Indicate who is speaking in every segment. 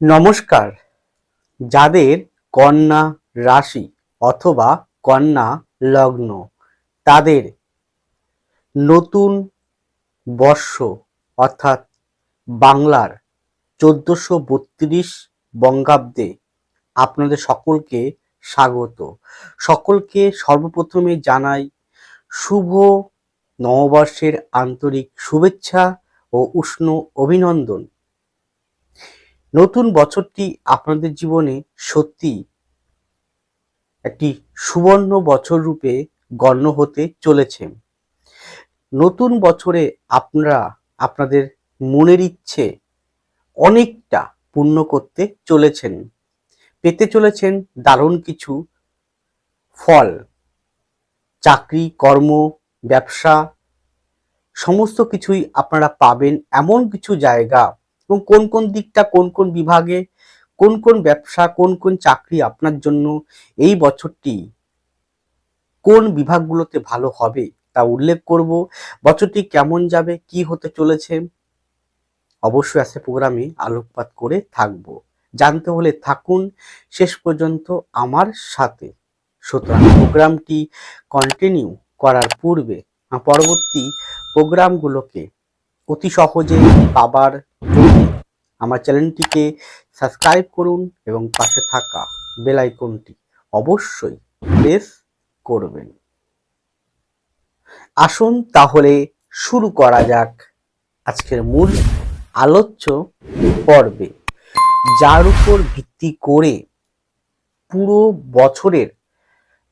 Speaker 1: নমস্কার। যাদের কন্যা রাশি অথবা কন্যা লগ্ন, তাদের নতুন বর্ষ অর্থাৎ বাংলার চোদ্দশো বত্রিশ বঙ্গাব্দে আপনাদের সকলকে স্বাগত। সকলকে সর্বপ্রথমে জানাই শুভ নববর্ষের আন্তরিক শুভেচ্ছা ও উষ্ণ অভিনন্দন। নতুন বছরটি আপনাদের জীবনে সত্যি একটি সুবর্ণ বছর রূপে গণ্য হতে চলেছে। নতুন বছরে আপনারা, আপনাদের মনের ইচ্ছে অনেকটা পূর্ণ করতে চলেছেন। পেতে চলেছেন দারুণ কিছু ফল, চাকরি, কর্ম, ব্যবসা, সমস্ত কিছুই আপনারা পাবেন। এমন কিছু জায়গা এবং কোন কোন দিকটা কোন কোন বিভাগে, কোন কোন ব্যবসা, কোন কোন চাকরি আপনার জন্য এই বছরটি কোন বিভাগগুলোতে ভালো হবে তা উল্লেখ করব। বছরটি কেমন যাবে, কি হতে চলেছে, অবশ্যই আছে প্রোগ্রামে আলোকপাত করে থাকব। জানতে হলে থাকুন। শেষ পর্যন্ত আমার সাথে। সুতরাং প্রোগ্রামটি কন্টিনিউ করার পূর্বে পরবর্তী প্রোগ্রামগুলোকে অতি সহজে পাবার জন্য আমার চ্যানেলটিকে সাবস্ক্রাইব করুন এবং পাশে থাকা বেল আইকনটি অবশ্যই প্রেস করবেন। আসুন তাহলে শুরু করা যাক আজকের মূল আলোচ্য পর্বে, যার উপর ভিত্তি করে পুরো বছরের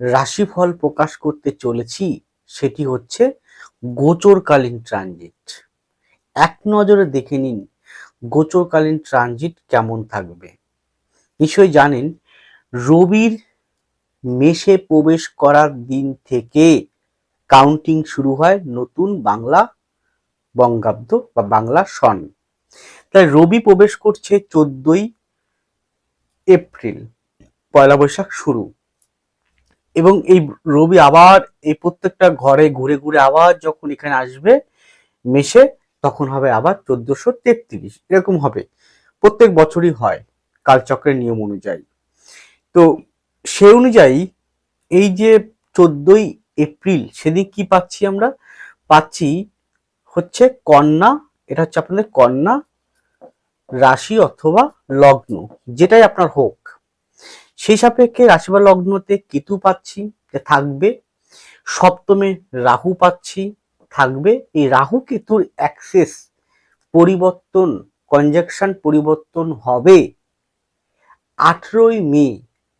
Speaker 1: রাশিফল প্রকাশ করতে চলেছি, সেটি হচ্ছে গোচরকালীন ট্রানজিট। এক নজরে দেখে নিন গোচরকালীন ট্রানজিট কেমন থাকবে। নিশ্চয়ই জানেন, রবির মেষে প্রবেশ করার দিন থেকে কাউন্টিং শুরু হয় নতুন বাংলা বঙ্গাব্দ বা বাংলা সন তাই রবি প্রবেশ করছে চোদ্দই এপ্রিল, পয়লা বৈশাখ শুরু। এবং এই রবি আবার এই প্রত্যেকটা ঘরে ঘুরে ঘুরে আবার যখন এখানে আসবে মেশে তখন হবে আবার চোদ্দশো তেত্রিশ। এরকম হবে। প্রত্যেক বছরই হয় কালচক্রের নিয়ম অনুযায়ী। তো সে অনুযায়ী এই যে চোদ্দই এপ্রিল সেদিন কি পাচ্ছি আমরা? পাচ্ছি হচ্ছে কন্যা, এটা হচ্ছে আপনাদের কন্যা রাশি অথবা লগ্ন, যেটাই আপনার হোক। সেই সাপেক্ষে রাশি বা লগ্নতে কেতু পাচ্ছি থাকবে। সপ্তমে রাহু পাচ্ছি থাকবে। এই রাহু কেতুর অ্যাক্সেস পরিবর্তন কনজাকশন পরিবর্তন হবে আঠেরোই মে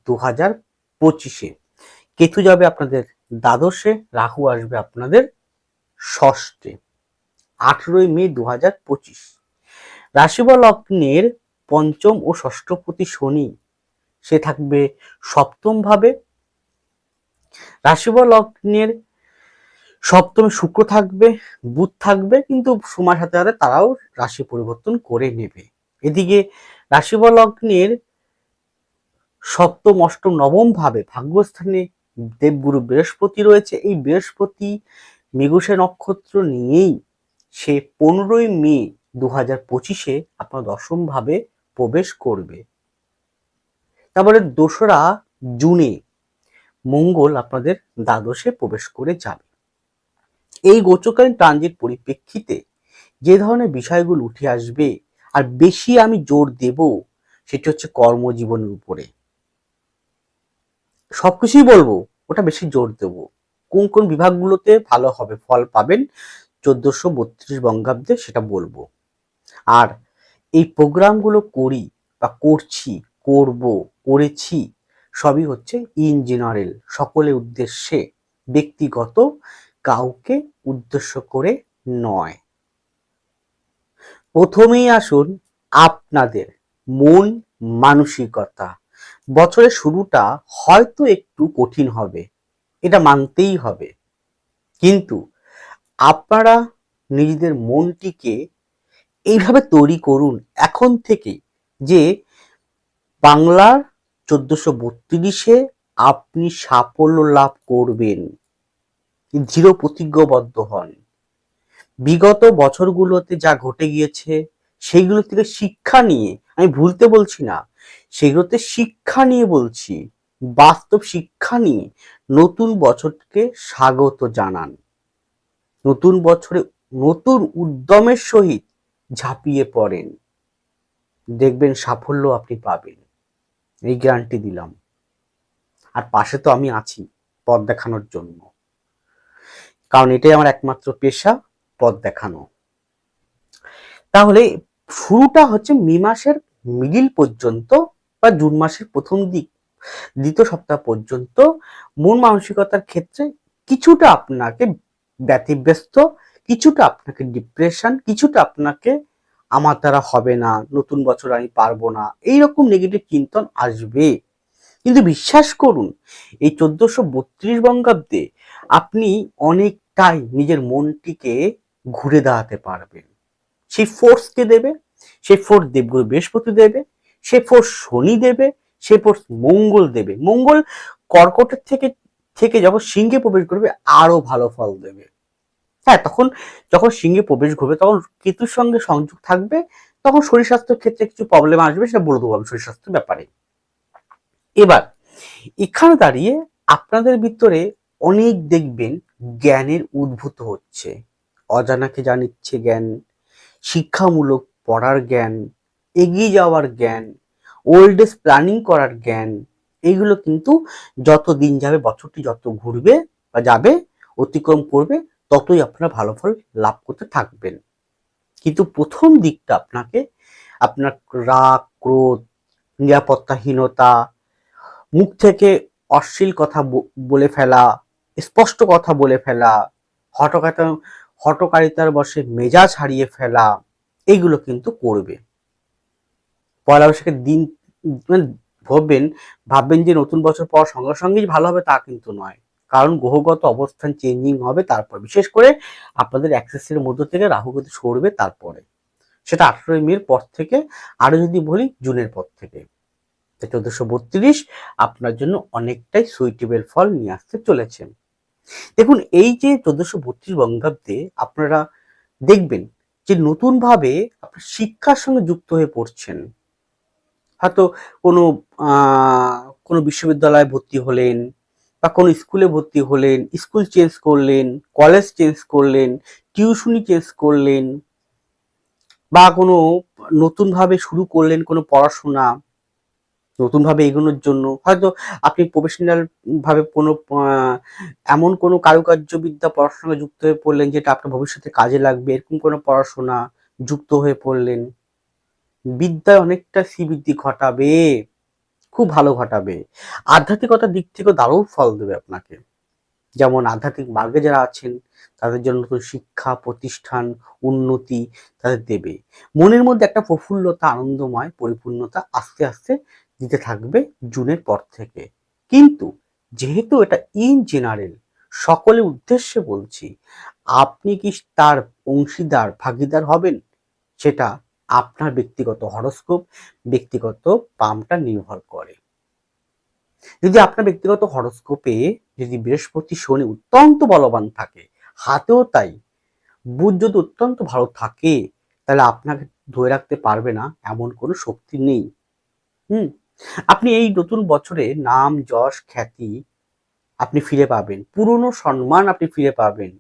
Speaker 1: দু হাজার পঁচিশে। কেতু যাবে আপনাদের দ্বাদশে, রাহু আসবে আপনাদের ষষ্ঠে, আঠেরোই মে দু হাজার পঁচিশ। রাশি বা লগ্নের পঞ্চম ও ষষ্ঠপতি শনি, সে থাকবে সপ্তম ভাবে রাশি বা লগ্নের সপ্তমে শুক্র থাকবে, বুধ থাকবে, কিন্তু সময়ের সাথে সাথে তারাও রাশি পরিবর্তন করে নেবে। এদিকে রাশি বা লগ্নের সপ্তম, অষ্টম, নবম ভাবে ভাগ্যস্থানে দেবগুরু বৃহস্পতি রয়েছে। এই বৃহস্পতি মেঘুষে নক্ষত্র নিয়েই সে পনেরোই মে দু হাজার পঁচিশে আপনার দশম ভাবে প্রবেশ করবে। তারপরে দোসরা জুনে মঙ্গল আপনাদের দ্বাদশে প্রবেশ করে যাবে। এই গোচরকালীন ট্রানজিট পরিপ্রেক্ষিতে যে ধরনের বিষয়গুলো উঠে আসবে আর বেশি আমি জোর দেব, সেটি হচ্ছে কর্মজীবনের উপরে। সবকিছুই বলব, ওটা বেশি জোর দেব। কোন কোন বিভাগগুলোতে ভালো হবে, ফল পাবেন, চোদ্দশো বত্রিশ বঙ্গাব্দে সেটা বলব। আর এই প্রোগ্রামগুলো করি বা করছি, করব, করেছি, সবই হচ্ছে ইন জেনারেল, সকলের উদ্দেশ্যে, ব্যক্তিগত, কাউকে উদ্দেশ্য করে নয়। প্রথমেই আসুন আপনাদের মন মানসিকতা। বছরের শুরুটা হয়তো একটু কঠিন হবে, এটা মানতেই হবে। কিন্তু আপনারা নিজেদের মনটিকে এইভাবে তৈরি করুন এখন থেকে যে বাংলার চোদ্দশো বত্রিশে আপনি সাফল্য লাভ করবেন। দৃঢ় প্রতিজ্ঞবদ্ধ হন। বিগত বছরগুলোতে যা ঘটে গিয়েছে, সেইগুলো থেকে শিক্ষা নিয়ে, আমি ভুলতে বলছি না, সেগুলোতে শিক্ষা নিয়ে বলছি, বাস্তব শিক্ষা নিয়ে নতুন বছরকে স্বাগত জানান। নতুন বছরে নতুন উদ্যমের সহিত ঝাঁপিয়ে পড়েন। দেখবেন সাফল্য আপনি পাবেন। এই গ্যারান্টি দিলাম। আর পাশে তো আমি আছি, পথ দেখানোর জন্য। কারণ এটাই আমার একমাত্র পেশা, পথ দেখানো। তাহলে শুরুটা হচ্ছে মে মাসের মিডিল পর্যন্ত বা জুন মাসের প্রথম দিক, দ্বিতীয় সপ্তাহ পর্যন্ত মন মানসিকতার ক্ষেত্রে কিছুটা আপনাকে ব্যতিব্যস্ত, কিছুটা আপনাকে ডিপ্রেশন কিছুটা আপনাকে আমার দ্বারা হবে না, নতুন বছর আমি পারব না, এইরকম নেগেটিভ চিন্তন আসবে। কিন্তু বিশ্বাস করুন, এই চোদ্দশো বত্রিশ বঙ্গাব্দে আপনি অনেকটাই নিজের মনটিকে ঘুরে দাঁড়াতে পারবেন সেই ফোর্সকে দেবে? সেই ফোর্স দেবগুরু বৃহস্পতি দেবে সে ফোর্স শনি দেবে সে ফোর্স মঙ্গল দেবে। মঙ্গল কর্কটের থেকে থেকে যখন সিংহে প্রবেশ করবে, আরও ভালো ফল দেবে। হ্যাঁ তখন যখন সিংহে প্রবেশ করবে, তখন কেতুর সঙ্গে সংযোগ থাকবে, তখন শরীর স্বাস্থ্যের ক্ষেত্রে কিছু প্রবলেম আসবে, সেটা বলে দেবো আমি শরীর স্বাস্থ্যের ব্যাপারে। এবার, এখানে দাঁড়িয়ে আপনাদের ভিতরে অনেক দেখবেন জ্ঞানের উদ্ভূত হচ্ছে। অজানাকে জানিচ্ছে জ্ঞান, শিক্ষামূলক পড়ার জ্ঞান, এগিয়ে যাওয়ার জ্ঞান ওল্ড এজ প্ল্যানিং করার জ্ঞান এইগুলো কিন্তু যত দিন যাবে, বছরটি যত ঘুরবে বা যাবে, অতিক্রম করবে, ততই আপনারা ভালো ফল লাভ করতে থাকবেন। কিন্তু প্রথম দিকটা আপনাকে আপনার রাগ, ক্রোধ, নিরাপত্তাহীনতা, মুখ থেকে অশ্লীল কথা বলে ফেলা স্পষ্ট কথা বলে ফেলা হটকারিতা হটকারিতার বসে মেজাজ হারিয়ে ফেলা এইগুলো কিন্তু করবে। পয়লা বৈশাখের দিন মানে ভাববেন ভাববেন যে নতুন বছর পর সঙ্গে সঙ্গেই ভালো হবে তা কিন্তু নয়। কারণ গ্রহগত অবস্থান চেঞ্জিং হবে, তারপর বিশেষ করে আপনাদের অ্যাক্সেসের মধ্য থেকে রাহুগতি সরবে তারপরে। সেটা আঠারোই মের পর থেকে, আরও যদি বলি, জুনের পর থেকে। চোদ্দশো বত্রিশ আপনার জন্য অনেকটাই সুইটেবল ফল নিয়ে আসতে চলেছে। দেখুন, এই যে চোদ্দশো বত্রিশ বঙ্গাব্দে আপনারা দেখবেন যে নতুনভাবে আপনার শিক্ষার সঙ্গে যুক্ত হয়ে পড়ছেন। হয়তো কোনো কোনো বিশ্ববিদ্যালয়ে ভর্তি হলেন বা কোনো স্কুলে ভর্তি হলেন, স্কুল চেঞ্জ করলেন, কলেজ চেঞ্জ করলেন, টিউশনি চেঞ্জ করলেন বা কোনো নতুনভাবে শুরু করলেন কোনো পড়াশোনা নতুনভাবে এগোনোর জন্য। হয়তো আপনি প্রফেশনাল ভাবে কোনো এমন কোনো কারুকার্যবিদ্যা পড়াশোনা যুক্ত হয়ে পড়লেন যেটা আপনার ভবিষ্যতে কাজে লাগবে, এরকম কোনো পড়াশোনা যুক্ত হয়ে পড়লেন। বিদ্যায় অনেকটা শ্রীবৃদ্ধি ঘটাবে। খুব ভালো ঘটাবে। আধ্যাত্মিকতার দিক থেকেও দারুণ ফল দেবে আপনাকে। যেমন আধ্যাত্মিক মার্গে যারা আছেন, তাদের জন্য নতুন শিক্ষা, প্রতিষ্ঠান, উন্নতি তাদের দেবে। মনের মধ্যে একটা প্রফুল্লতা, আনন্দময় পরিপূর্ণতা আস্তে আস্তে দিতে থাকবে জুনের পর থেকে। কিন্তু যেহেতু এটা ইন জেনারেল সকলের উদ্দেশ্যে বলছি, আপনি কি তার অংশীদার, ভাগিদার হবেন? সেটা আপনার ব্যক্তিগত হরস্কোপ, ব্যক্তিগত পামটা নির্ভর করে। যদি আপনার ব্যক্তিগত হরস্কোপে যদি বৃহস্পতি, শনি অত্যন্ত বলবান থাকে, হাতেও তাই, বুধ যদি অত্যন্ত ভালো থাকে, তাহলে আপনাকে ধরে রাখতে পারবে না, এমন কোনো শক্তি নেই। হুম? আপনি এই নতুন বছরে নাম, যশ, খ্যাতি আপনি ফিরে পাবেন। পুরনো সম্মান আপনি ফিরে পাবেন।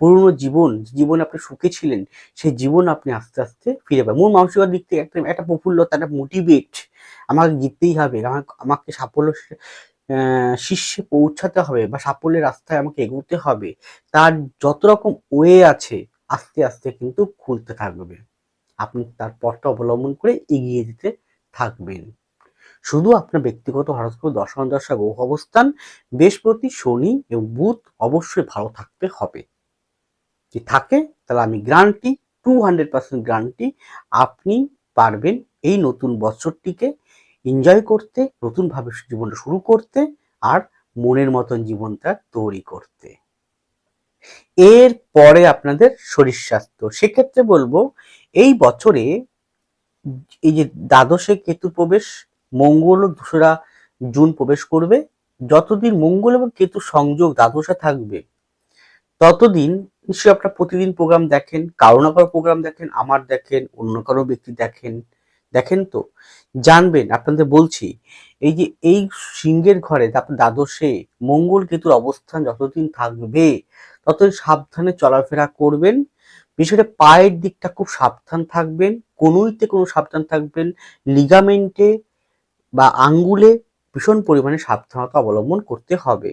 Speaker 1: পুরনো জীবন জীবন আপনি সুখে ছিলেন, সেই জীবন আপনি আস্তে আস্তে ফিরে পাবেন। মন মানসিকতার দিক থেকে একটা একটা প্রফুল্লতা, একটা মোটিভেট আমাকে জিততেই হবে। আমাকে আমাকে সাফল্য শীর্ষে পৌঁছাতে হবে বা সাফল্যের রাস্তায় আমাকে এগোতে হবে। তার যত রকম ওয়ে আছে, আস্তে আস্তে কিন্তু খুলতে থাকবে। আপনি তার পথটা অবলম্বন করে এগিয়ে যেতে থাকবেন। শুধু আপনার ব্যক্তিগত হরস্কোপ দর্শন দশা গ্রহ অবস্থান, বৃহস্পতি, শনি এবং বুধ অবশ্যই ভালো থাকতে হবে। যদি থাকে, তাহলে আমি guarantee two hundred percent guarantee আপনি পারবেন এই নতুন বছরটিকে এনজয় করতে, নতুনভাবে জীবনটা শুরু করতে আর মনের মতন জীবনটা তৈরি করতে। এর পরে আপনাদের শরীর স্বাস্থ্য। সেক্ষেত্রে বলব, এই বছরে এই যে দ্বাদশে কেতু প্রবেশ মঙ্গল ও দোসরা জুন প্রবেশ করবে। যতদিন মঙ্গল এবং কেতু সংযোগ দ্বাদশে থাকবে, ততদিন নিশ্চয়ই আপনার প্রতিদিন প্রোগ্রাম দেখেন, কারও না কারও প্রোগ্রাম দেখেন, আমার দেখেন, অন্য কারও ব্যক্তি দেখেন দেখেন তো? জানবেন, আপনাদের বলছি, এই যে এই সিংহের ঘরে দ্বাদশে মঙ্গল কেতুর অবস্থান যতদিন থাকবে, ততদিন সাবধানে চলাফেরা করবেন। বিশেষ করে পায়ের দিকটা খুব সাবধান থাকবেন, কোনোইতে কোনো সাবধান থাকবেন লিগামেন্টে বা আঙ্গুলে ভীষণ পরিমাণে সাবধানতা অবলম্বন করতে হবে।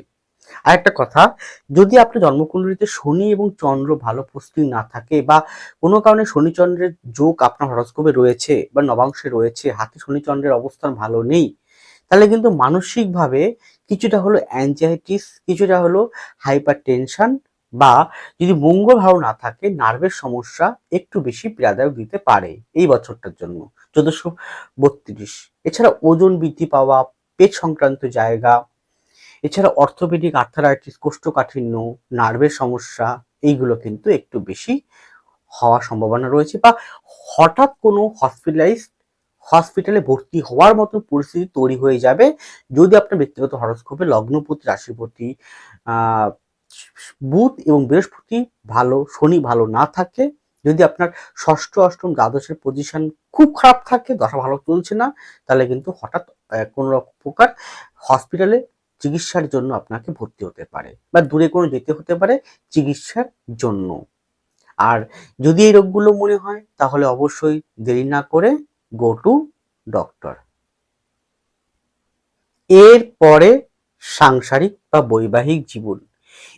Speaker 1: আর একটা কথা, যদি আপনার জন্মকুণ্ডলিতে শনি এবং চন্দ্র ভালো পোস্টিং না থাকে বা কোনো কারণে শনি চন্দ্রের যোগ আপনার হরস্কোপে রয়েছে বা নবাংশে রয়েছে, হাতে শনি চন্দ্রের অবস্থান ভালো নেই, তাহলে কিন্তু মানসিকভাবে কিছুটা হলো অ্যাংজাইটিস কিছুটা হলো হাইপার টেনশন বা যদি মঙ্গল ভালো না থাকে নার্ভের সমস্যা একটু বেশি পীড়াদায়ক দিতে পারে এই বছরটার জন্য। চোদ্দশো বত্রিশ। এছাড়া ওজন বৃদ্ধি পাওয়া, পেট সংক্রান্ত জায়গা, এছাড়া অর্থোপেডিক আর্থারাইটিস কোষ্ঠকাঠিন্য নার্ভের সমস্যা, এইগুলো কিন্তু একটু বেশি হওয়ার সম্ভাবনা রয়েছে বা হঠাৎ কোনো হসপিটালাইজ হসপিটালে ভর্তি হওয়ার মতো পরিস্থিতি তৈরি হয়ে যাবে যদি আপনার ব্যক্তিগত হরস্কোপে লগ্নপতি, রাশিপতি বুধ এবং বৃহস্পতি ভালো, শনি ভালো না থাকে, যদি আপনার ষষ্ঠ, অষ্টম, দ্বাদশের পজিশন খুব খারাপ থাকে, দশা ভালো চলছে না, তাহলে কিন্তু হঠাৎ কোনো রকম প্রকার হসপিটালে চিকিৎসার জন্য আপনাকে ভর্তি হতে পারে বা দূরে কোনো যেতে হতে পারে চিকিৎসার জন্য। আর যদি এই রোগগুলো মনে হয়, তাহলে অবশ্যই দেরি না করে গো টু ডক্টর এর পরে সাংসারিক বা বৈবাহিক জীবন।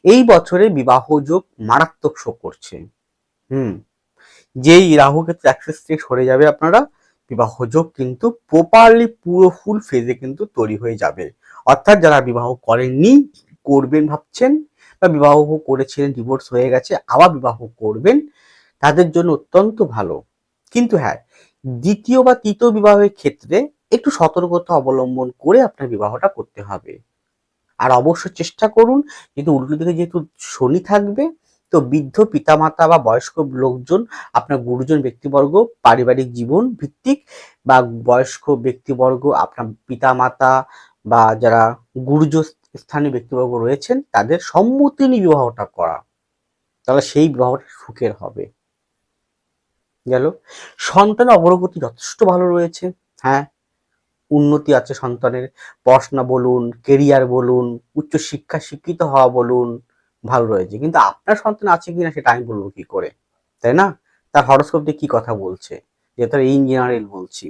Speaker 1: এই বছরে বিবাহ যোগ মারাত্মক শো করছে। হুম, যেই রাহু ক্ষেত্রে অ্যাক্সেস থেকে সরে যাবে আপনারা বিবাহ যোগ কিন্তু প্রপারলি পুরো ফুল ফেজে কিন্তু তৈরি হয়ে যাবে। অর্থাৎ যারা বিবাহ করেননি, করবেন ভাবছেন বা বিবাহ করেছিলেন ডিভোর্স হয়ে গেছে, আবার বিবাহ করবেন, তাদের জন্য অত্যন্ত ভালো। কিন্তু হ্যাঁ দ্বিতীয় বা তৃতীয় বিবাহের ক্ষেত্রে একটু সতর্কতা অবলম্বন করে আপনার বিবাহটা করতে হবে। আর অবশ্য চেষ্টা করুন, যেহেতু উল্টো দিকে যেহেতু শনি থাকবে, তো বৃদ্ধ পিতামাতা বা বয়স্ক লোকজন, আপনার গুরুজন ব্যক্তিবর্গ, পারিবারিক জীবন ভিত্তিক বা বয়স্ক ব্যক্তিবর্গ, আপনার পিতামাতা বা যারা গুরুজ স্থানীয় ব্যক্তিবর্গ রয়েছেন, তাদের সম্মতি নিয়ে বিবাহটা করা। তাহলে সেই বিবাহটা সুখের হবে। গেল। সন্তানের অগ্রগতি যথেষ্ট ভালো রয়েছে। হ্যাঁ উন্নতি আছে সন্তানের। পড়াশোনা বলুন কেরিয়ার বলুন, উচ্চ শিক্ষা শিক্ষিত হওয়া বলুন, ভালো রয়েছে। কিন্তু আপনার সন্তান আছে কিনা সেটা আমি বলব কি করে? তাই না? তার হরস্কোপ দিয়ে কি কথা বলছে? যে তার ইন জেনারেল বলছি।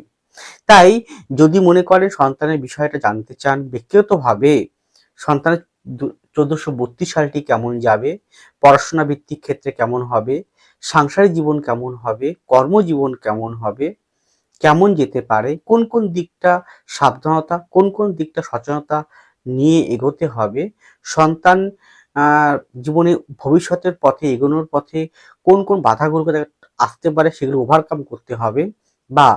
Speaker 1: তাই যদি মনে করেন সন্তানের বিষয়টা জানতে চান ব্যক্তিগতভাবে সন্তানের চোদ্দশো বত্রিশ সালটি কেমন যাবে? পড়াশোনা ভিত্তিক ক্ষেত্রে কেমন হবে? সাংসারিক জীবন কেমন হবে? কর্মজীবন কেমন হবে? কেমন যেতে পারে, কোন কোন দিকটা সাবধানতা, কোন কোন দিকটা সচেতনতা নিয়ে এগোতে হবে, সন্তান জীবনে ভবিষ্যতের পথে এগোনোর পথে কোন কোন বাধাগুলো আসতে পারে সেগুলো ওভারকাম করতে হবে বা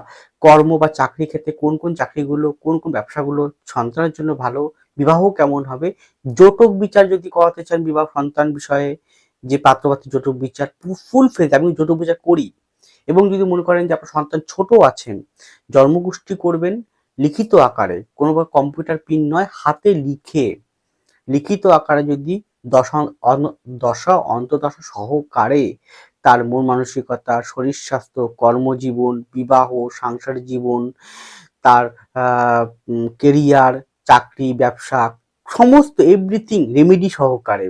Speaker 1: কর্ম বা চাকরি ক্ষেত্রে কোন কোন চাকরিগুলো, কোন কোন ব্যবসাগুলো সন্তানের জন্য ভালো, বিবাহ কেমন হবে, জটক বিচার যদি করাতে চান বিবাহ সন্তান বিষয়ে, যে পাত্রপাত্রী জটক বিচার ফুল ফেজ আমি জটক বিচার করি এবং যদি মনে করেন যে আপনার সন্তান ছোট আছেন, জন্মগোষ্ঠী করবেন, লিখিত আকারে, কোনো কম্পিউটার পিন নয়, হাতে লিখে, লিখিত আকারে যদি দশা দশা অন্তদশা সহকারে তার মন মানসিকতা, শরীর স্বাস্থ্য, কর্মজীবন, বিবাহ সাংসারিক জীবন, তার কেরিয়ার চাকরি, ব্যবসা, সমস্ত এভরিথিং রেমেডি সহকারে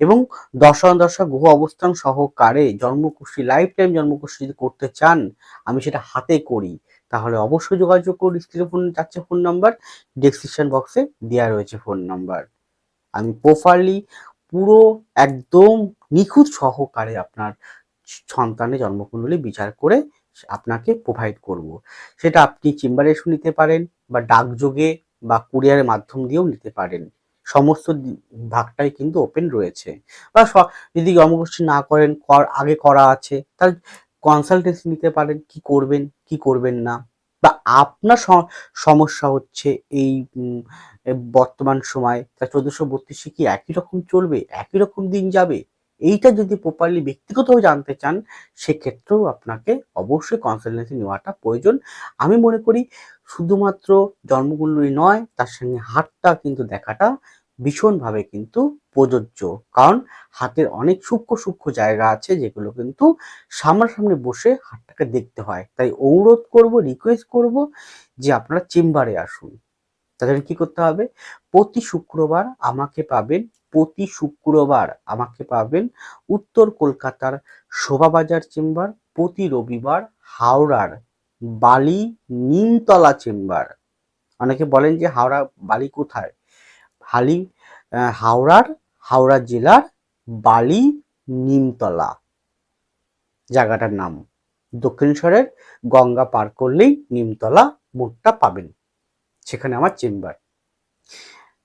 Speaker 1: এবং দশা দশা গ্রহ অবস্থান সহকারে জন্মকুষ্ঠী লাইফ টাইম জন্মকুষ্ঠী যদি করতে চান, আমি সেটা হাতে করি। তাহলে অবশ্যই যোগাযোগ করুন, স্ক্রিনে ফোন যাচ্ছে ফোন নাম্বার ডেসক্রিপশন বক্সে দেওয়া রয়েছে ফোন নাম্বার। আমি প্রপারলি পুরো একদম নিখুঁত সহকারে আপনার সন্তানের জন্মকুণ্ডলী বিচার করে আপনাকে প্রোভাইড করব। সেটা আপনি চেম্বারে এসে নিতে পারেন বা ডাকযোগে বা কুরিয়ারের মাধ্যম দিয়েও নিতে পারেন। সমস্ত ভাগটাই কিন্তু ওপেন রয়েছে। বা যদি জন্মগোষ্ঠী না করেন, কর, আগে করা আছে, তাহলে কনসালটেন্সি নিতে পারেন, কি করবেন কি করবেন না। বা আপনার সমস্যা হচ্ছে এই বর্তমান সময়, তা চোদ্দশো বত্রিশে কি একই রকম চলবে, একই রকম দিন যাবে? এইটা যদি প্রপারলি ব্যক্তিগতভাবে জানতে চান, সেক্ষেত্রেও আপনাকে অবশ্যই কনসালটেন্সি নেওয়াটা প্রয়োজন। আমি মনে করি, শুধুমাত্র জন্মকুণ্ডলী নয়, তার সঙ্গে হাতটা কিন্তু দেখাটা ভীষণভাবে কিন্তু প্রযোজ্য। কারণ হাতের অনেক সূক্ষ্ম সূক্ষ্ম জায়গা আছে যেগুলো কিন্তু সামনাসামনি বসে হাতটাকে দেখতে হয়। তাই অনুরোধ করব রিকোয়েস্ট করব যে আপনারা চেম্বারে আসুন। তাদের কি করতে হবে? প্রতি শুক্রবার আমাকে পাবেন, প্রতি শুক্রবার আমাকে পাবেন উত্তর কলকাতার শোভাবাজার চেম্বার, প্রতি রবিবার হাওড়ার বালি নিমতলা চেম্বার। অনেকে বলেন যে হাওড়া বালি কোথায়? হালি হাওড়ার, হাওড়া জেলার বালি, নিমতলা। জায়গাটার নাম দক্ষিণেশ্বরের গঙ্গা পার করলেই নিমতলা মোড়টা পাবেন, সেখানে আমার চেম্বার।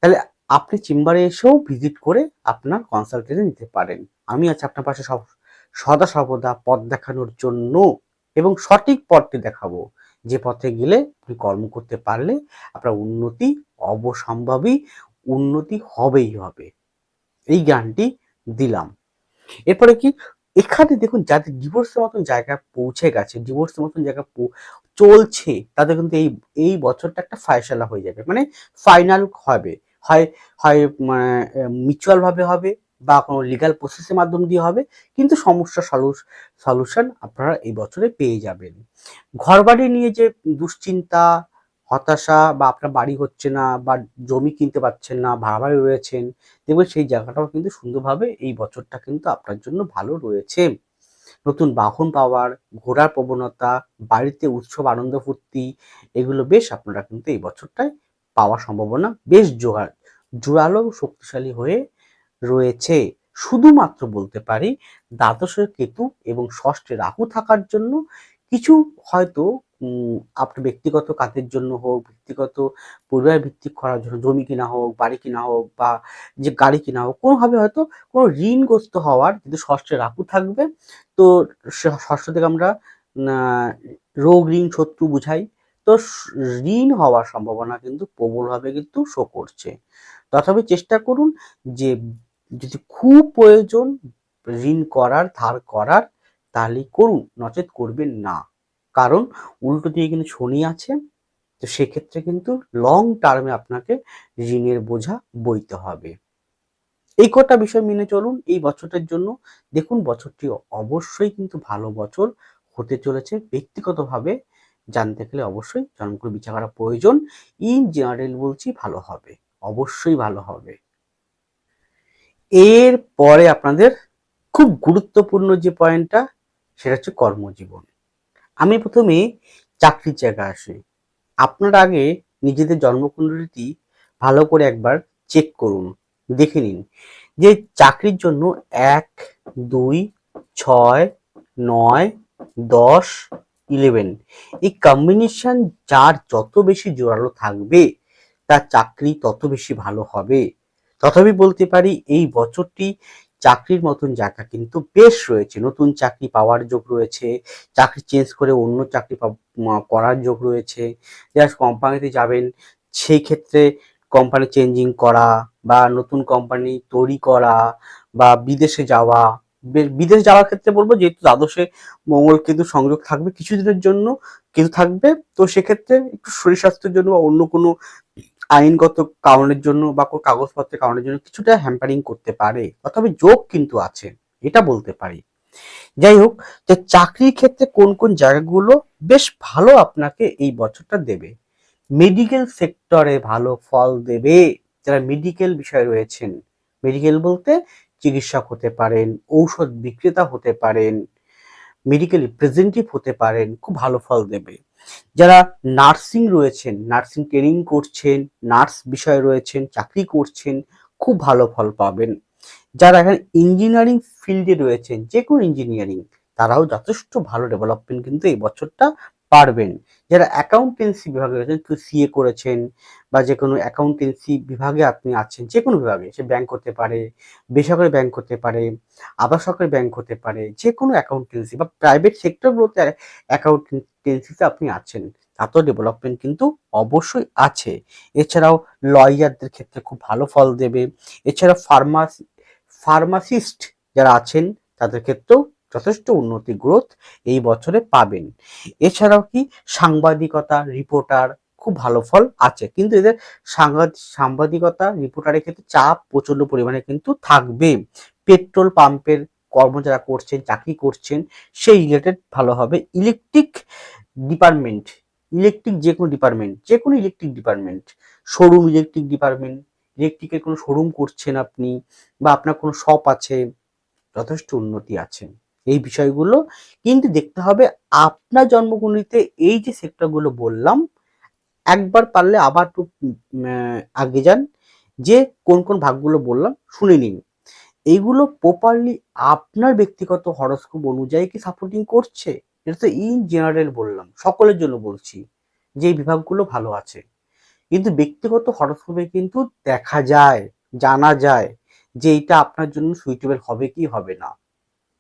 Speaker 1: তাহলে আপনি চেম্বারে এসেও ভিজিট করে আপনার কনসালটেন্সি নিতে পারেন। আমি আছি আপনার পাশে সব, সদা সর্বদা পথ দেখানোর জন্য এবং সঠিক পথটি দেখাবো। যে পথে গেলে আপনি কর্ম করতে পারলে আপনার উন্নতি অবসম্ভাবী উন্নতি হবেই হবে। এই জ্ঞানটি দিলাম। এরপরে কি? এখানে দেখুন, যাদের ডিভোর্সের মতন জায়গায় পৌঁছে গেছে ডিভোর্সের মতন জায়গা চলছে, তাদের কিন্তু এই এই বছরটা একটা ফায়সালা হয়ে যাবে। মানে ফাইনাল হবে। হয় হয় মিউচুয়াল ভাবে হবে বা কোনো লিগাল প্রসেসের মাধ্যম দিয়ে হবে, কিন্তু সমস্যা সলিউশন আপনারা এই বছরে পেয়ে যাবেন। ঘরবাড়ি নিয়ে যে দুশ্চিন্তা হতাশা বা আপনার বাড়ি হচ্ছে না বা জমি কিনতে পারছেন না ভাড়া বাড়ি রয়েছেন, দেখবেন সেই জায়গাটাও কিন্তু সুন্দরভাবে এই বছরটা কিন্তু আপনার জন্য ভালো রয়েছে। নতুন বাহন পাওয়ার ঘোরার প্রবণতা, বাড়িতে উৎসব, আনন্দ, ফুর্তি, এগুলো বেশ আপনারা কিন্তু এই বছরটায় পাওয়ার সম্ভাবনা বেশ জোগাড় জোরালো শক্তিশালী হয়ে রয়েছে। শুধুমাত্র বলতে পারি দ্বাদশের কেতু এবং ষষ্ঠে রাহু থাকার জন্য কিছু হয়তো আপনার ব্যক্তিগত কাজের জন্য হোক, ব্যক্তিগত পরিবার ভিত্তিক করার জন্য জমি কিনা হোক, বাড়ি কিনা হোক বা যে গাড়ি কিনা হোক, কোনোভাবে হয়তো কোনো ঋণগ্রস্ত হওয়ার কিন্তু ষষ্ঠে রাহু থাকবে। তো ষষ্ঠ থেকে আমরা রোগ, ঋণ, শত্রু বুঝাই। তো ঋণ হওয়ার সম্ভাবনা কিন্তু প্রবলভাবে কিন্তু শো করছে। তথাপি চেষ্টা করুন যে যদি খুব প্রয়োজন ঋণ করার, ধার করার তাহলে করুন, নচেত করবেন না। কারণ উল্টো দিয়ে কিন্তু শনি আছে, তো সেক্ষেত্রে কিন্তু লং টার্মে আপনাকে ঋণের বোঝা বইতে হবে। এই কটা বিষয় মেনে চলুন, এই বছরটার জন্য। দেখুন, বছরটি অবশ্যই কিন্তু ভালো বছর হতে চলেছে। ব্যক্তিগতভাবে জানতে গেলে অবশ্যই জন্মকুল বিচার করা প্রয়োজন। ইন জেনারেল বলছি ভালো হবে, অবশ্যই ভালো হবে। এর পরে আপনাদের খুব গুরুত্বপূর্ণ যে পয়েন্টটা সেটা হচ্ছে কর্মজীবন। আমি প্রথমে চাকরির জায়গায় আসি। আপনার আগে নিজেদের জন্মকুণ্ডলীটি ভালো করে একবার চেক করুন, দেখে নিন যে চাকরির জন্য এক, দুই, ছয়, নয়, দশ ইলেভেন এই কম্বিনেশন যার যত বেশি জোরালো থাকবে, তার চাকরি তত বেশি ভালো হবে। তথাপি বলতে পারি এই বছরটি চাকরির মতন জায়গা কিন্তু বেশ রয়েছে। নতুন চাকরি পাওয়ার যোগ রয়েছে, চাকরি চেঞ্জ করে অন্য চাকরি করার যোগ রয়েছে। যারা কোম্পানিতে যাবেন, সেই ক্ষেত্রে কোম্পানি চেঞ্জিং করা বা নতুন কোম্পানি তৈরি করা বা বিদেশে যাওয়া বিদেশ যাওয়ার ক্ষেত্রে বলব যেহেতু দ্বাদশে মঙ্গল কিন্তু সংযোগ থাকবে কিছুদিনের জন্য কিন্তু থাকবে, তো সেক্ষেত্রে একটু শরীর স্বাস্থ্যের জন্য বা অন্য কোনো আইনগত কারণের জন্য বা কোনো কাগজপত্রের কারণের জন্য কিছুটা হ্যাম্পারিং করতে পারে তবে যোগ কিন্তু আছে, এটা বলতে পারি। যাই হোক যে চাকরির ক্ষেত্রে কোন কোন জায়গাগুলো বেশ ভালো আপনাকে এই বছরটা দেবে। মেডিকেল সেক্টরে ভালো ফল দেবে, যারা মেডিকেল বিষয়ে রয়েছেন। মেডিকেল বলতে চিকিৎসক হতে পারেন, ঔষধ বিক্রেতা হতে পারেন মেডিকেল রিপ্রেজেন্টেটিভ হতে পারেন, খুব ভালো ফল দেবে। যারা নার্সিং রয়েছেন, নার্সিং ট্রেনিং করছেন, নার্স বিষয়ে রয়েছেন, চাকরি করছেন, খুব ভালো ফল পাবেন। যারা এখন ইঞ্জিনিয়ারিং ফিল্ডে রয়েছেন যে কোনো ইঞ্জিনিয়ারিং তারাও যথেষ্ট ভালো ডেভেলপমেন্ট কিন্তু এই বছরটা পারবেন। যারা অ্যাকাউন্টেন্সি বিভাগে রয়েছেন, কেউ সিএ করেছেন বা যে কোনো অ্যাকাউন্টেন্সি বিভাগে আপনি আছেন যে কোনো বিভাগে, সে ব্যাংক হতে পারে, বেসরকারি ব্যাংক হতে পারে আবার ব্যাংক হতে পারে যে কোনো অ্যাকাউন্টেন্সি বা প্রাইভেট সেক্টরগুলোতে অ্যাকাউন্টেন্সিতে আপনি আছেন তাতেও ডেভেলপমেন্ট কিন্তু অবশ্যই আছে। এছাড়াও লয়ারদের ক্ষেত্রে খুব ভালো ফল দেবে। এছাড়া ফার্মাসি ফার্মাসিস্ট যারা আছেন, তাদের ক্ষেত্রেও যথেষ্ট উন্নতি গ্রোথ এই বছরে পাবেন। এছাড়াও কি, সাংবাদিকতা রিপোর্টার খুব ভালো ফল আছে। কিন্তু এদের সাংবাদিক সাংবাদিকতা রিপোর্টারের ক্ষেত্রে চাপ প্রচণ্ড পরিমাণে কিন্তু থাকবে। পেট্রোল পাম্পের কর্ম যারা করছেন, চাকরি করছেন, সেই রিলেটেড ভালো হবে। ইলেকট্রিক ডিপার্টমেন্ট ইলেকট্রিক যে কোনো ডিপার্টমেন্ট যে কোনো electric department showroom electric department ইলেকট্রিকের কোনো শোরুম করছেন আপনি বা আপনার কোনো শপ আছে, যথেষ্ট উন্নতি আছে। এই বিষয়গুলো কিন্তু দেখতে হবে। আপনার জন্মকুণ্ডলিতে এই যে সেক্টরগুলো বললাম, একবার পারলে আবার একটু আগে যান। যে কোন কোন ভাগগুলো বললাম, শুনে নিন। এইগুলো প্রপারলি আপনার ব্যক্তিগত হরস্কোপ অনুযায়ী কি সাপোর্টিং করছে? এটা তো ইন জেনারেল বললাম, সকলের জন্য বলছি যে বিভাগগুলো ভালো আছে। কিন্তু ব্যক্তিগত হরস্কোপে কিন্তু দেখা যায়, জানা যায় যে এটা আপনার জন্য সুইটেবল হবে কি হবে না।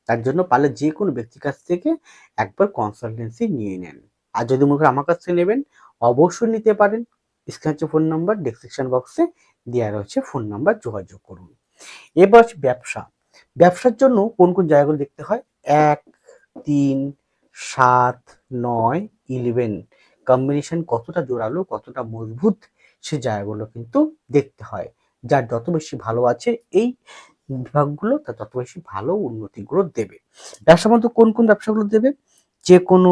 Speaker 1: তার জন্য পারলে যে কোনো ব্যক্তির কাছ থেকে একবার কনসালটেন্সি নিয়ে নেন। আর যদি মনে করেন আমার কাছ থেকে নেবেন, অবশ্যই নিতে পারেন। স্ক্রিনে ফোন নাম্বার ডেসক্রিপশন বক্সে দেওয়া রয়েছে ফোন নাম্বার যোগাযোগ করুন। এবার ব্যবসা। ব্যবসার জন্য কোন কোন জায়গাগুলো দেখতে হয়? এক, তিন, সাত, নয় ইলেভেন কম্বিনেশন কতটা জোরালো, কতটা মজবুত সে জায়গাগুলো কিন্তু দেখতে হয়। যার যত বেশি ভালো আছে, এই বিভাগগুলো তার তত বেশি ভালো উন্নতিগুলো দেবে। ব্যবসার মধ্যে কোন কোন ব্যবসাগুলো দেবে? যে কোনো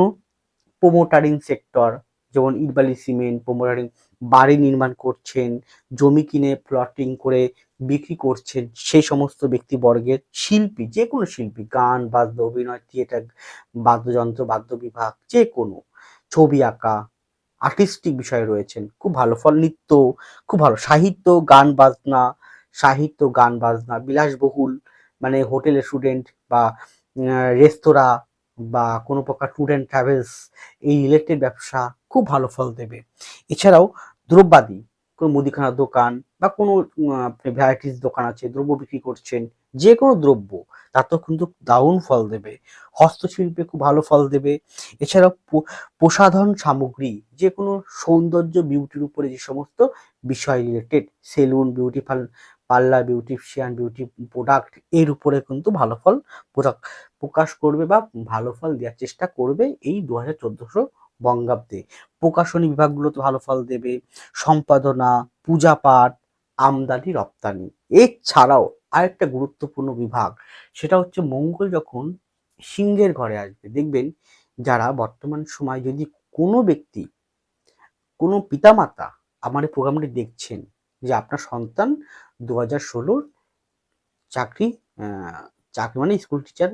Speaker 1: প্রোমোটারিং সেক্টর যেমন ইটবালি সিমেন্ট প্রোমোটারিং বাড়ি নির্মাণ করছেন, জমি কিনে প্লটিং করে বিক্রি করছেন সেই সমস্ত ব্যক্তিবর্গের শিল্পী, যে কোনো শিল্পী, গান, বাদ্য, অভিনয় থিয়েটার বাদ্যযন্ত্র, বাদ্য বিভাগ, যে কোনো, ছবি আঁকা আর্টিস্টিক বিষয়ে রয়েছেন, খুব ভালো ফল, নৃত্য, খুব ভালো, সাহিত্য, গান বাজনা, সাহিত্য, গান বাজনা, বিলাসবহুল মানে হোটেলে স্টুডেন্ট বা রেস্তোরাঁ বা কোনো প্রকার ট্যুর অ্যান্ড ট্রাভেলস এই রিলেটেড ব্যবসা খুব ভালো ফল দেবে। এছাড়াও দ্রব্যাদি, কোনো মুদিখানার দোকান বা কোনো ভ্যারাইটিস দোকান আছে, দ্রব্য বিক্রি করছেন, যে কোনো দ্রব্য, তাতেও কিন্তু দারুণ ফল দেবে। হস্তশিল্পে খুব ভালো ফল দেবে। এছাড়াও প্রসাধন সামগ্রী, যে কোনো সৌন্দর্য বিউটির উপরে যে সমস্ত বিষয় related saloon beauty parlour beautician beauty প্রোডাক্টের উপরে কিন্তু ভালো ফল প্রকাশ করবে বা ভালো ফল দেওয়ার চেষ্টা করবে এই দু হাজার চোদ্দশো বঙ্গাব্দে। প্রকাশনী বিভাগগুলোতে ভালো ফল দেবে। সম্পাদনা, পূজা পাঠ আমদানি, রপ্তানি। এছাড়াও আরেকটা গুরুত্বপূর্ণ বিভাগ, সেটা হচ্ছে মঙ্গল যখন সিংহের ঘরে আসবে। দেখবেন যারা বর্তমান সময় যদি কোনো ব্যক্তি, কোনো পিতামাতা আমার এই প্রোগ্রামটি দেখছেন যে আপনার সন্তান দু হাজার ষোলোর চাকরি চাকরি মানে স্কুল টিচার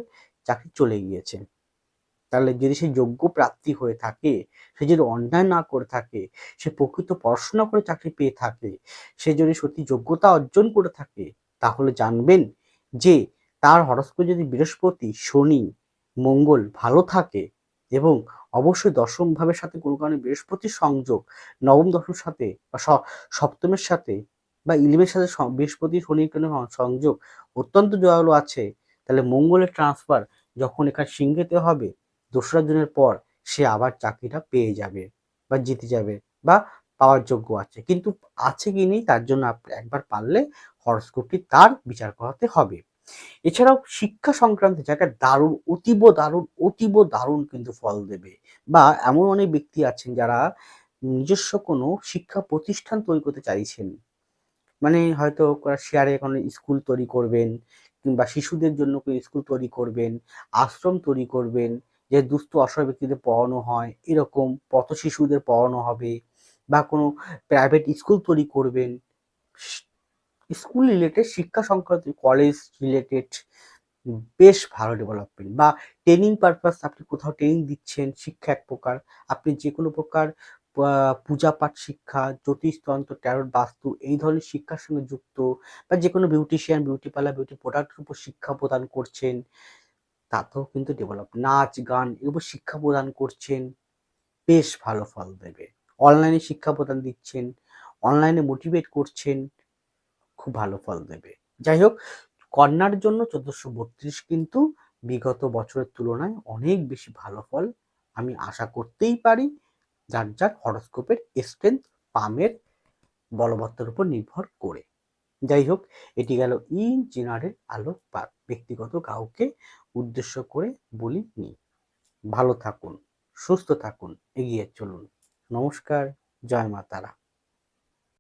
Speaker 1: চাকরি চলে গিয়েছে তাহলে যদি সে যোগ্য প্রাপ্তি হয়ে থাকে, সে যদি অন্যায় না করে থাকে, সে প্রকৃত পড়াশোনা করে চাকরি পেয়ে থাকে, সে যদি সত্যি যোগ্যতা অর্জন করে থাকে, তাহলে জানবেন যে তার হরস্কোপ যদি বৃহস্পতি, শনি, মঙ্গল ভালো থাকে এবং অবশ্যই দশম ভাবের সাথে কোনো কারণে বৃহস্পতির সংযোগ, নবম, দশম সাথে বা সপ্তমের সাথে বা ইলেভেনের সাথে বৃহস্পতি শনির কোনো সংযোগ অত্যন্ত জয়ালো আছে, তাহলে মঙ্গলের ট্রান্সফার যখন এখানে সিংহেতে হবে দোসরা দিনের পর সে আবার চাকরিটা পেয়ে যাবে বা জিতে যাবে বা পাওয়ার যোগ্য আছে। কিন্তু আছে কি নেই তার জন্য একবার পারলে হরস্কোপটি তার বিচার করাতে হবে। এছাড়াও শিক্ষা সংক্রান্ত জায়গায় দারুণ, অতীব দারুণ অতীব দারুণ কিন্তু ফল দেবে বা এমন অনেক ব্যক্তি আছেন যারা নিজস্ব কোনো শিক্ষা প্রতিষ্ঠান তৈরি করতে চাইছেন। মানে হয়তো শেয়ারে কোনো স্কুল তৈরি করবেন কিংবা শিশুদের জন্য কোনো স্কুল তৈরি করবেন, আশ্রম তৈরি করবেন যে দুস্থ অসহায় ব্যক্তিদের পড়ানো হয়, এরকম পথ শিশুদের পড়ানো হবে বা কোনো প্রাইভেট স্কুল তৈরি করবেন স্কুল রিলেটেড শিক্ষা সংক্রান্ত কলেজ রিলেটেড বেশ ভালো ডেভেলপমেন্ট বা ট্রেনিং পারপাস আপনি কোথাও ট্রেনিং দিচ্ছেন, শিক্ষা এক প্রকার, আপনি যে কোনো প্রকার পূজা পাঠ শিক্ষা, জ্যোতিষতন্ত্র ট্যারোট বাস্তু এই ধরনের শিক্ষার সঙ্গে যুক্ত বা যে কোনো বিউটিশিয়ান বিউটি পার্লার বিউটি প্রোডাক্টের উপর শিক্ষা প্রদান করছেন তাতেও কিন্তু ডেভেলপ নাচ, গান এগুলো শিক্ষা প্রদান করছেন, বেশ ভালো ফল দেবে। অনলাইনে শিক্ষা প্রদান দিচ্ছেন অনলাইনে মোটিভেট করছেন, খুব ভালো ফল দেবে। যাই হোক, কন্যার জন্য চোদ্দশো বত্রিশ কিন্তু বিগত বছরের তুলনায় অনেক বেশি ভালো ফল আমি আশা করতেই পারি। যার যার হরস্কোপের স্ট্রেংথ পামের বলবত্তার উপর নির্ভর করে। যাই হোক, এটি গেল ইন জেনারেল আলোকপাত ব্যক্তিগত কাউকে উদ্দেশ্য করে বলি নি। ভালো থাকুন সুস্থ থাকুন এগিয়ে চলুন। নমস্কার জয় মা তারা।